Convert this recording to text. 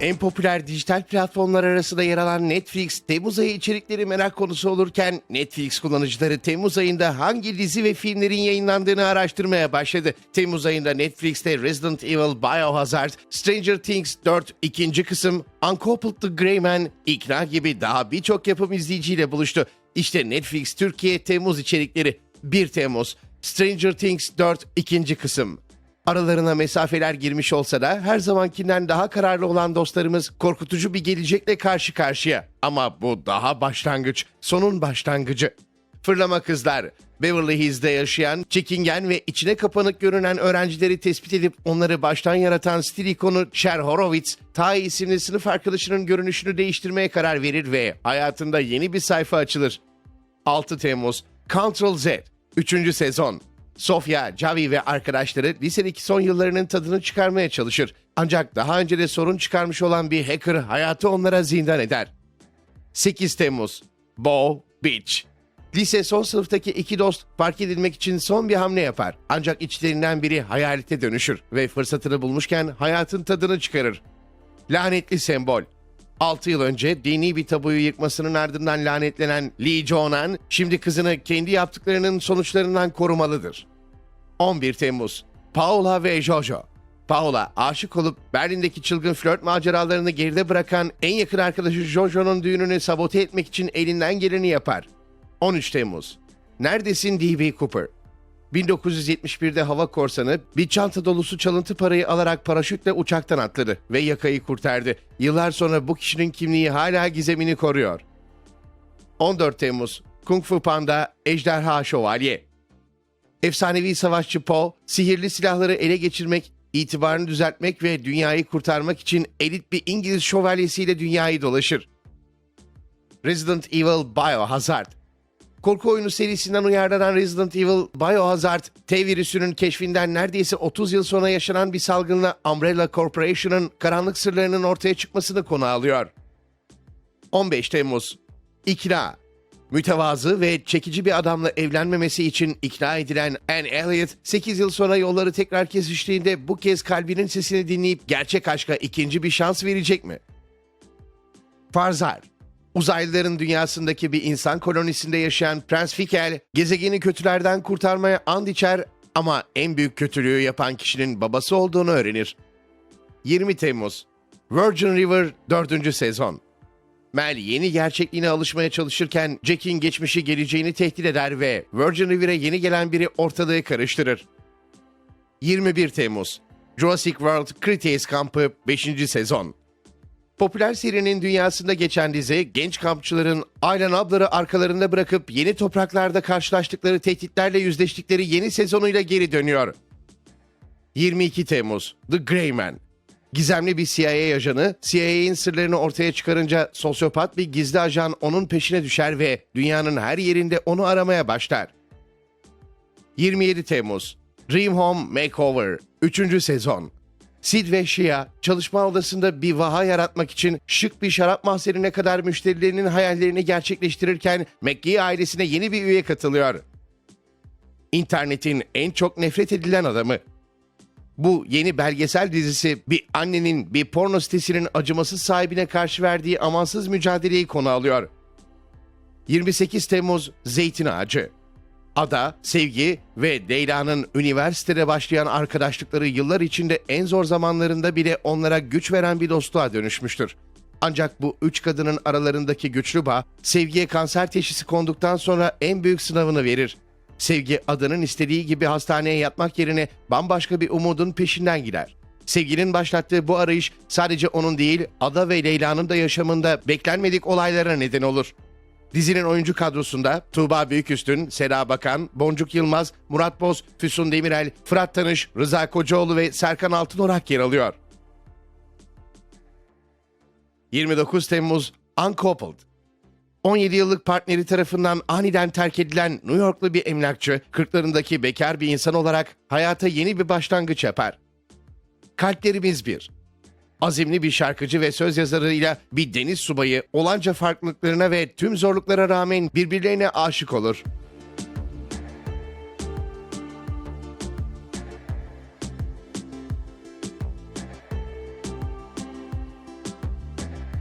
En popüler dijital platformlar arasında yer alan Netflix, Temmuz ayı içerikleri merak konusu olurken Netflix kullanıcıları Temmuz ayında hangi dizi ve filmlerin yayınlandığını araştırmaya başladı. Temmuz ayında Netflix'te Resident Evil Biohazard, Stranger Things 4 ikinci kısım, Uncoupled the Grey Man, İkna gibi daha birçok yapım izleyiciyle buluştu. İşte Netflix Türkiye Temmuz içerikleri 1 Temmuz, Stranger Things 4 ikinci kısım. Aralarına mesafeler girmiş olsa da her zamankinden daha kararlı olan dostlarımız korkutucu bir gelecekle karşı karşıya. Ama bu daha başlangıç, sonun başlangıcı. Fırlama kızlar, Beverly Hills'de yaşayan, çekingen ve içine kapanık görünen öğrencileri tespit edip onları baştan yaratan stil ikonu Cher Horowitz, Tay isimli sınıf arkadaşının görünüşünü değiştirmeye karar verir ve hayatında yeni bir sayfa açılır. 6 Temmuz Ctrl Z 3. sezon Sofia, Javi ve arkadaşları lisedeki son yıllarının tadını çıkarmaya çalışır. Ancak daha önce de sorun çıkarmış olan bir hacker hayatı onlara zindan eder. 8 Temmuz Bow Beach Lise son sınıftaki iki dost fark edilmek için son bir hamle yapar. Ancak içlerinden biri hayalete dönüşür ve fırsatını bulmuşken hayatın tadını çıkarır. Lanetli sembol 6 yıl önce dini bir tabuyu yıkmasının ardından lanetlenen Lee Jonan, şimdi kızını kendi yaptıklarının sonuçlarından korumalıdır. 11 Temmuz Paula ve Jojo Paula aşık olup Berlin'deki çılgın flört maceralarını geride bırakan en yakın arkadaşı Jojo'nun düğününü sabote etmek için elinden geleni yapar. 13 Temmuz Neredesin D.B. Cooper 1971'de hava korsanı bir çanta dolusu çalıntı parayı alarak paraşütle uçaktan atladı ve yakayı kurtardı. Yıllar sonra bu kişinin kimliği hala gizemini koruyor. 14 Temmuz Kung Fu Panda Ejderha Şövalye Efsanevi savaşçı Po, sihirli silahları ele geçirmek, itibarını düzeltmek ve dünyayı kurtarmak için elit bir İngiliz şövalyesiyle dünyayı dolaşır. Resident Evil Biohazard Korku oyunu serisinden uyarlanan Resident Evil Biohazard, T virüsünün keşfinden neredeyse 30 yıl sonra yaşanan bir salgınla Umbrella Corporation'ın karanlık sırlarının ortaya çıkmasını konu alıyor. 15 Temmuz İkna Mütevazı ve çekici bir adamla evlenmemesi için ikna edilen Anne Elliot, 8 yıl sonra yolları tekrar kesiştiğinde bu kez kalbinin sesini dinleyip gerçek aşka ikinci bir şans verecek mi? Farzar Uzaylıların dünyasındaki bir insan kolonisinde yaşayan Prens Fikel, gezegeni kötülerden kurtarmaya and içer ama en büyük kötülüğü yapan kişinin babası olduğunu öğrenir. 20 Temmuz Virgin River 4. sezon Mel yeni gerçekliğine alışmaya çalışırken Jack'in geçmişi geleceğini tehdit eder ve Virgin River'e yeni gelen biri ortalığı karıştırır. 21 Temmuz Jurassic World Cretaceous Kampı 5. sezon Popüler serinin dünyasında geçen dizi, genç kampçıların Aylan abları arkalarında bırakıp yeni topraklarda karşılaştıkları tehditlerle yüzleştikleri yeni sezonuyla geri dönüyor. 22 Temmuz The Grey Man Gizemli bir CIA ajanı, CIA'in sırlarını ortaya çıkarınca sosyopat bir gizli ajan onun peşine düşer ve dünyanın her yerinde onu aramaya başlar. 27 Temmuz Dream Home Makeover 3. sezon Sid ve Shia çalışma odasında bir vaha yaratmak için şık bir şarap mahzenine kadar müşterilerinin hayallerini gerçekleştirirken McGee ailesine yeni bir üye katılıyor. İnternetin en çok nefret edilen adamı. Bu yeni belgesel dizisi bir annenin bir porno sitesinin acımasız sahibine karşı verdiği amansız mücadeleyi konu alıyor. 28 Temmuz Zeytin Ağacı Ada, Sevgi ve Leyla'nın üniversitede başlayan arkadaşlıkları yıllar içinde en zor zamanlarında bile onlara güç veren bir dostluğa dönüşmüştür. Ancak bu üç kadının aralarındaki güçlü bağ, Sevgi'ye kanser teşhisi konduktan sonra en büyük sınavını verir. Sevgi adının istediği gibi hastaneye yatmak yerine bambaşka bir umudun peşinden gider. Sevginin başlattığı bu arayış sadece onun değil, Ada ve Leyla'nın da yaşamında beklenmedik olaylara neden olur. Dizinin oyuncu kadrosunda Tuğba Büyüküstün, Seda Bakan, Boncuk Yılmaz, Murat Boz, Füsun Demirel, Fırat Tanış, Rıza Kocaoğlu ve Serkan Altınorak yer alıyor. 29 Temmuz Uncoupled 17 yıllık partneri tarafından aniden terk edilen New Yorklu bir emlakçı, 40'larındaki bekar bir insan olarak hayata yeni bir başlangıç yapar. Kalplerimiz bir. Azimli bir şarkıcı ve söz yazarıyla bir deniz subayı olanca farklılıklarına ve tüm zorluklara rağmen birbirlerine aşık olur.